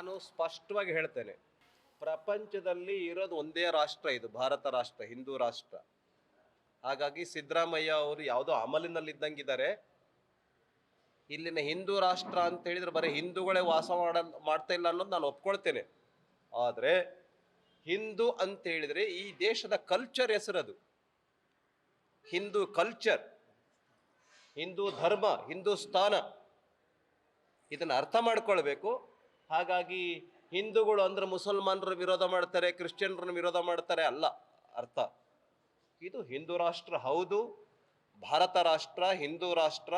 ನಾನು ಸ್ಪಷ್ಟವಾಗಿ ಹೇಳ್ತೇನೆ. ಪ್ರಪಂಚದಲ್ಲಿ ಇರೋದು ಒಂದೇ ರಾಷ್ಟ್ರ ಇದು, ಭಾರತ ರಾಷ್ಟ್ರ, ಹಿಂದೂ ರಾಷ್ಟ್ರ. ಹಾಗಾಗಿ ಸಿದ್ದರಾಮಯ್ಯ ಅವರು ಯಾವುದೋ ಅಮಲಿನಲ್ಲಿದ್ದಂಗಿದ್ದಾರೆ. ಇಲ್ಲಿನ ಹಿಂದೂ ರಾಷ್ಟ್ರ ಅಂತ ಹೇಳಿದ್ರೆ ಬರೀ ಹಿಂದೂಗಳೇ ವಾಸ ಮಾಡ, ಮಾಡ್ತಾ ಇಲ್ಲ ಅನ್ನೋದು ನಾನು ಒಪ್ಕೊಳ್ತೇನೆ. ಆದರೆ ಹಿಂದೂ ಅಂತ ಹೇಳಿದ್ರೆ ಈ ದೇಶದ ಕಲ್ಚರ್ ಹೆಸರದು. ಹಿಂದೂ ಕಲ್ಚರ್ ಹಿಂದೂ ಧರ್ಮ ಹಿಂದೂಸ್ತಾನ ಇದನ್ನು ಅರ್ಥ ಮಾಡ್ಕೊಳ್ಬೇಕು. ಹಾಗಾಗಿ ಹಿಂದೂಗಳು ಅಂದ್ರೆ ಮುಸಲ್ಮಾನರ ವಿರೋಧ ಮಾಡ್ತಾರೆ, ಕ್ರಿಶ್ಚಿಯನ್ರನ್ನ ವಿರೋಧ ಮಾಡ್ತಾರೆ ಅಲ್ಲ, ಅರ್ಥ? ಇದು ಹಿಂದೂ ರಾಷ್ಟ್ರ, ಹೌದು. ಭಾರತ ರಾಷ್ಟ್ರ, ಹಿಂದೂ ರಾಷ್ಟ್ರ,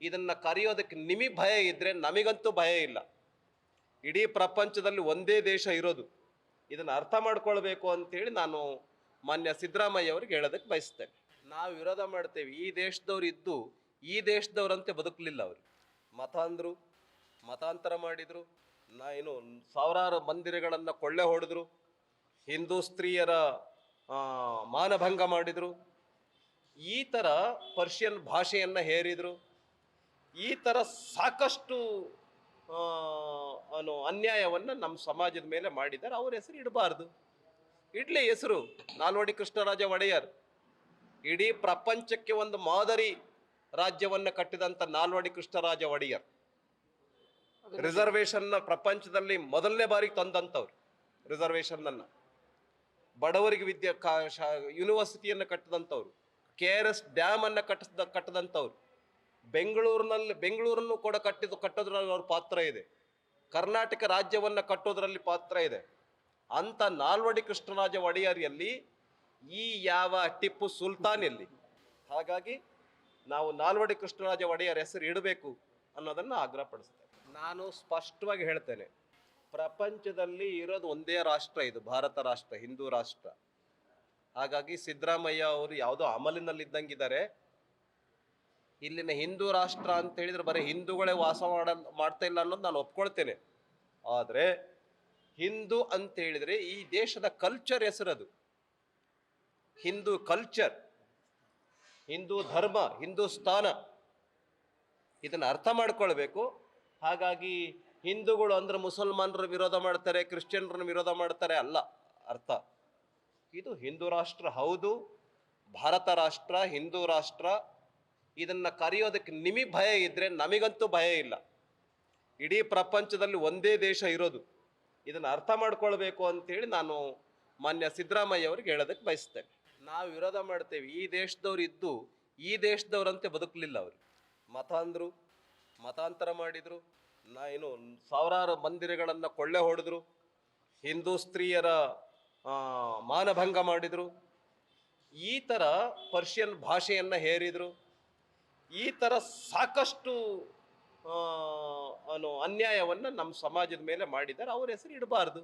ಇದನ್ನು ಕರೆಯೋದಕ್ಕೆ ನಿಮಗೆ ಭಯ ಇದ್ದರೆ ನಮಗಂತೂ ಭಯ ಇಲ್ಲ. ಇಡೀ ಪ್ರಪಂಚದಲ್ಲಿ ಒಂದೇ ದೇಶ ಇರೋದು. ಇದನ್ನು ಅರ್ಥ ಮಾಡ್ಕೊಳ್ಬೇಕು ಅಂತೇಳಿ ನಾನು ಮಾನ್ಯ ಸಿದ್ದರಾಮಯ್ಯ ಅವ್ರಿಗೆ ಹೇಳೋದಕ್ಕೆ ಬಯಸ್ತೇನೆ. ನಾವು ವಿರೋಧ ಮಾಡ್ತೇವೆ. ಈ ದೇಶದವ್ರು ಇದ್ದು ಈ ದೇಶದವ್ರಂತೆ ಬದುಕಲಿಲ್ಲ ಅವರು. ಮತ ಅಂದರು ಮತಾಂತರ ಮಾಡಿದರು. ನಾ ಏನು ಸಾವಿರಾರು ಮಂದಿರಗಳನ್ನು ಕೊಳ್ಳೆ ಹೊಡೆದ್ರು. ಹಿಂದೂ ಸ್ತ್ರೀಯರ ಮಾನಭಂಗ ಮಾಡಿದರು. ಈ ಥರ ಪರ್ಷಿಯನ್ ಭಾಷೆಯನ್ನು ಹೇರಿದರು. ಈ ಥರ ಸಾಕಷ್ಟು ಅನು ಅನ್ಯಾಯವನ್ನು ನಮ್ಮ ಸಮಾಜದ ಮೇಲೆ ಮಾಡಿದ್ದಾರೆ. ಅವ್ರ ಹೆಸರು ಇಡಬಾರ್ದು. ಇಡ್ಲಿ ಹೆಸರು, ನಾಲ್ವಡಿ ಕೃಷ್ಣರಾಜ ಒಡೆಯರ್. ಇಡೀ ಪ್ರಪಂಚಕ್ಕೆ ಒಂದು ಮಾದರಿ ರಾಜ್ಯವನ್ನು ಕಟ್ಟಿದಂಥ ನಾಲ್ವಡಿ ಕೃಷ್ಣರಾಜ ಒಡೆಯರ್. ರಿಸರ್ವೇಷನ್ನ ಪ್ರಪಂಚದಲ್ಲಿ ಮೊದಲನೇ ಬಾರಿಗೆ ತಂದಂಥವ್ರು. ರಿಸರ್ವೇಷನ್ನನ್ನು ಬಡವರಿಗೆ ವಿದ್ಯೆ ಯೂನಿವರ್ಸಿಟಿಯನ್ನು ಕಟ್ಟಿದಂಥವ್ರು. ಕೆ ಆರ್ ಎಸ್ ಡ್ಯಾಮನ್ನು ಕಟ್ಟಿಸ್ದ, ಕಟ್ಟದಂಥವ್ರು. ಬೆಂಗಳೂರಿನಲ್ಲಿ, ಬೆಂಗಳೂರನ್ನು ಕೂಡ ಕಟ್ಟಿದ, ಕಟ್ಟೋದ್ರಲ್ಲಿ ಅವ್ರ ಪಾತ್ರ ಇದೆ. ಕರ್ನಾಟಕ ರಾಜ್ಯವನ್ನು ಕಟ್ಟೋದ್ರಲ್ಲಿ ಪಾತ್ರ ಇದೆ. ಅಂಥ ನಾಲ್ವಡಿ ಕೃಷ್ಣರಾಜ ಒಡೆಯರ್ ಎಲ್ಲಿ ಈ ಯಾವ ಟಿಪ್ಪು ಸುಲ್ತಾನ್ ಎಲ್ಲಿ ಹಾಗಾಗಿ ನಾವು ನಾಲ್ವಡಿ ಕೃಷ್ಣರಾಜ ಒಡೆಯರ್ ಹೆಸರು ಇಡಬೇಕು ಅನ್ನೋದನ್ನು ಆಗ್ರಹಪಡಿಸ್ತೇನೆ ನಾನು ಸ್ಪಷ್ಟವಾಗಿ ಹೇಳ್ತೇನೆ. ಪ್ರಪಂಚದಲ್ಲಿ ಇರೋದು ಒಂದೇ ರಾಷ್ಟ್ರ ಇದು, ಭಾರತ ರಾಷ್ಟ್ರ, ಹಿಂದೂ ರಾಷ್ಟ್ರ. ಹಾಗಾಗಿ ಸಿದ್ದರಾಮಯ್ಯ ಅವರು ಯಾವುದೋ ಅಮಲಿನಲ್ಲಿದ್ದಂಗಿದ್ದಾರೆ. ಇಲ್ಲಿನ ಹಿಂದೂ ರಾಷ್ಟ್ರ ಅಂತ ಹೇಳಿದ್ರೆ ಬರೀ ಹಿಂದೂಗಳೇ ವಾಸ ಮಾಡ, ಮಾಡ್ತಾ ಇಲ್ಲ ಅನ್ನೋದು ನಾನು ಒಪ್ಕೊಳ್ತೇನೆ. ಆದರೆ ಹಿಂದೂ ಅಂತ ಹೇಳಿದ್ರೆ ಈ ದೇಶದ ಕಲ್ಚರ್ ಹೆಸರದು. ಹಿಂದೂ ಕಲ್ಚರ್ ಹಿಂದೂ ಧರ್ಮ ಹಿಂದೂಸ್ತಾನ ಇದನ್ನು ಅರ್ಥ ಮಾಡ್ಕೊಳ್ಬೇಕು. ಹಾಗಾಗಿ ಹಿಂದೂಗಳು ಅಂದ್ರೆ ಮುಸಲ್ಮಾನರ ವಿರೋಧ ಮಾಡ್ತಾರೆ, ಕ್ರಿಶ್ಚಿಯನ್ರನ್ನ ವಿರೋಧ ಮಾಡ್ತಾರೆ ಅಲ್ಲ, ಅರ್ಥ. ಇದು ಹಿಂದೂ ರಾಷ್ಟ್ರ, ಹೌದು. ಭಾರತ ರಾಷ್ಟ್ರ, ಹಿಂದೂ ರಾಷ್ಟ್ರ, ಇದನ್ನು ಕರೆಯೋದಕ್ಕೆ ನಿಮಗೆ ಭಯ ಇದ್ದರೆ ನಮಗಂತೂ ಭಯ ಇಲ್ಲ. ಇಡೀ ಪ್ರಪಂಚದಲ್ಲಿ ಒಂದೇ ದೇಶ ಇರೋದು. ಇದನ್ನು ಅರ್ಥ ಮಾಡ್ಕೊಳ್ಬೇಕು ಅಂತೇಳಿ ನಾನು ಮಾನ್ಯ ಸಿದ್ದರಾಮಯ್ಯ ಅವ್ರಿಗೆ ಹೇಳೋದಕ್ಕೆ ಬಯಸ್ತೇನೆ. ನಾವು ವಿರೋಧ ಮಾಡ್ತೇವೆ. ಈ ದೇಶದವ್ರು ಇದ್ದು ಈ ದೇಶದವರಂತೆ ಬದುಕಲಿಲ್ಲ ಅವರು. ಮತ ಅಂದರು ಮತಾಂತರ ಮಾಡಿದರು. ನಾ ಏನು ಸಾವಿರಾರು ಮಂದಿರಗಳನ್ನು ಕೊಳ್ಳೆ ಹೊಡೆದ್ರು. ಹಿಂದೂ ಸ್ತ್ರೀಯರ ಮಾನಭಂಗ ಮಾಡಿದರು. ಈ ಥರ ಪರ್ಷಿಯನ್ ಭಾಷೆಯನ್ನು ಹೇರಿದರು. ಈ ಥರ ಸಾಕಷ್ಟು ಅನು ಅನ್ಯಾಯವನ್ನು ನಮ್ಮ ಸಮಾಜದ ಮೇಲೆ ಮಾಡಿದ್ದಾರೆ. ಅವ್ರ ಹೆಸರು ಇಡಬಾರ್ದು.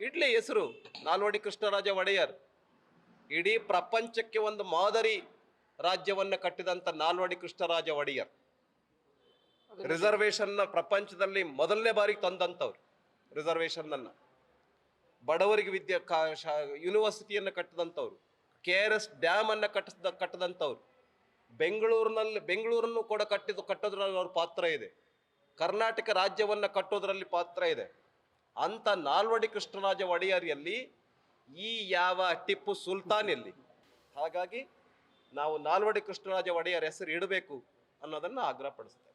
ಇಡ್ಲಿ ಹೆಸರು. ನಾಲ್ವಡಿ ಕೃಷ್ಣರಾಜ ಒಡೆಯರ್. ಇಡೀ ಪ್ರಪಂಚಕ್ಕೆ ಒಂದು ಮಾದರಿ ರಾಜ್ಯವನ್ನು ಕಟ್ಟಿದಂಥ ನಾಲ್ವಡಿ ಕೃಷ್ಣರಾಜ ಒಡೆಯರ್. ರಿಸರ್ವೇಷನ್ನ ಪ್ರಪಂಚದಲ್ಲಿ ಮೊದಲನೇ ಬಾರಿಗೆ ತಂದಂಥವ್ರು. ರಿಸರ್ವೇಷನ್ನನ್ನು ಬಡವರಿಗೆ ವಿದ್ಯೆ ಯೂನಿವರ್ಸಿಟಿಯನ್ನು ಕಟ್ಟಿದಂಥವ್ರು. ಕೆ ಆರ್ ಎಸ್ ಡ್ಯಾಮನ್ನು ಕಟ್ಟಿಸ್ದ, ಕಟ್ಟದಂಥವ್ರು. ಬೆಂಗಳೂರಿನಲ್ಲಿ, ಬೆಂಗಳೂರನ್ನು ಕೂಡ ಕಟ್ಟಿದ್ದು, ಕಟ್ಟೋದ್ರಲ್ಲಿ ಅವ್ರ ಪಾತ್ರ ಇದೆ. ಕರ್ನಾಟಕ ರಾಜ್ಯವನ್ನು ಕಟ್ಟೋದ್ರಲ್ಲಿ ಪಾತ್ರ ಇದೆ. ಅಂಥ ನಾಲ್ವಡಿ ಕೃಷ್ಣರಾಜ ಒಡೆಯರ್ ಎಲ್ಲಿ ಈ ಯಾವ ಟಿಪ್ಪು ಸುಲ್ತಾನ್ ಎಲ್ಲಿ ಹಾಗಾಗಿ ನಾವು ನಾಲ್ವಡಿ ಕೃಷ್ಣರಾಜ ಒಡೆಯರ್ ಹೆಸರು ಇಡಬೇಕು ಅನ್ನೋದನ್ನು ಆಗ್ರಹಪಡಿಸ್ತೇವೆ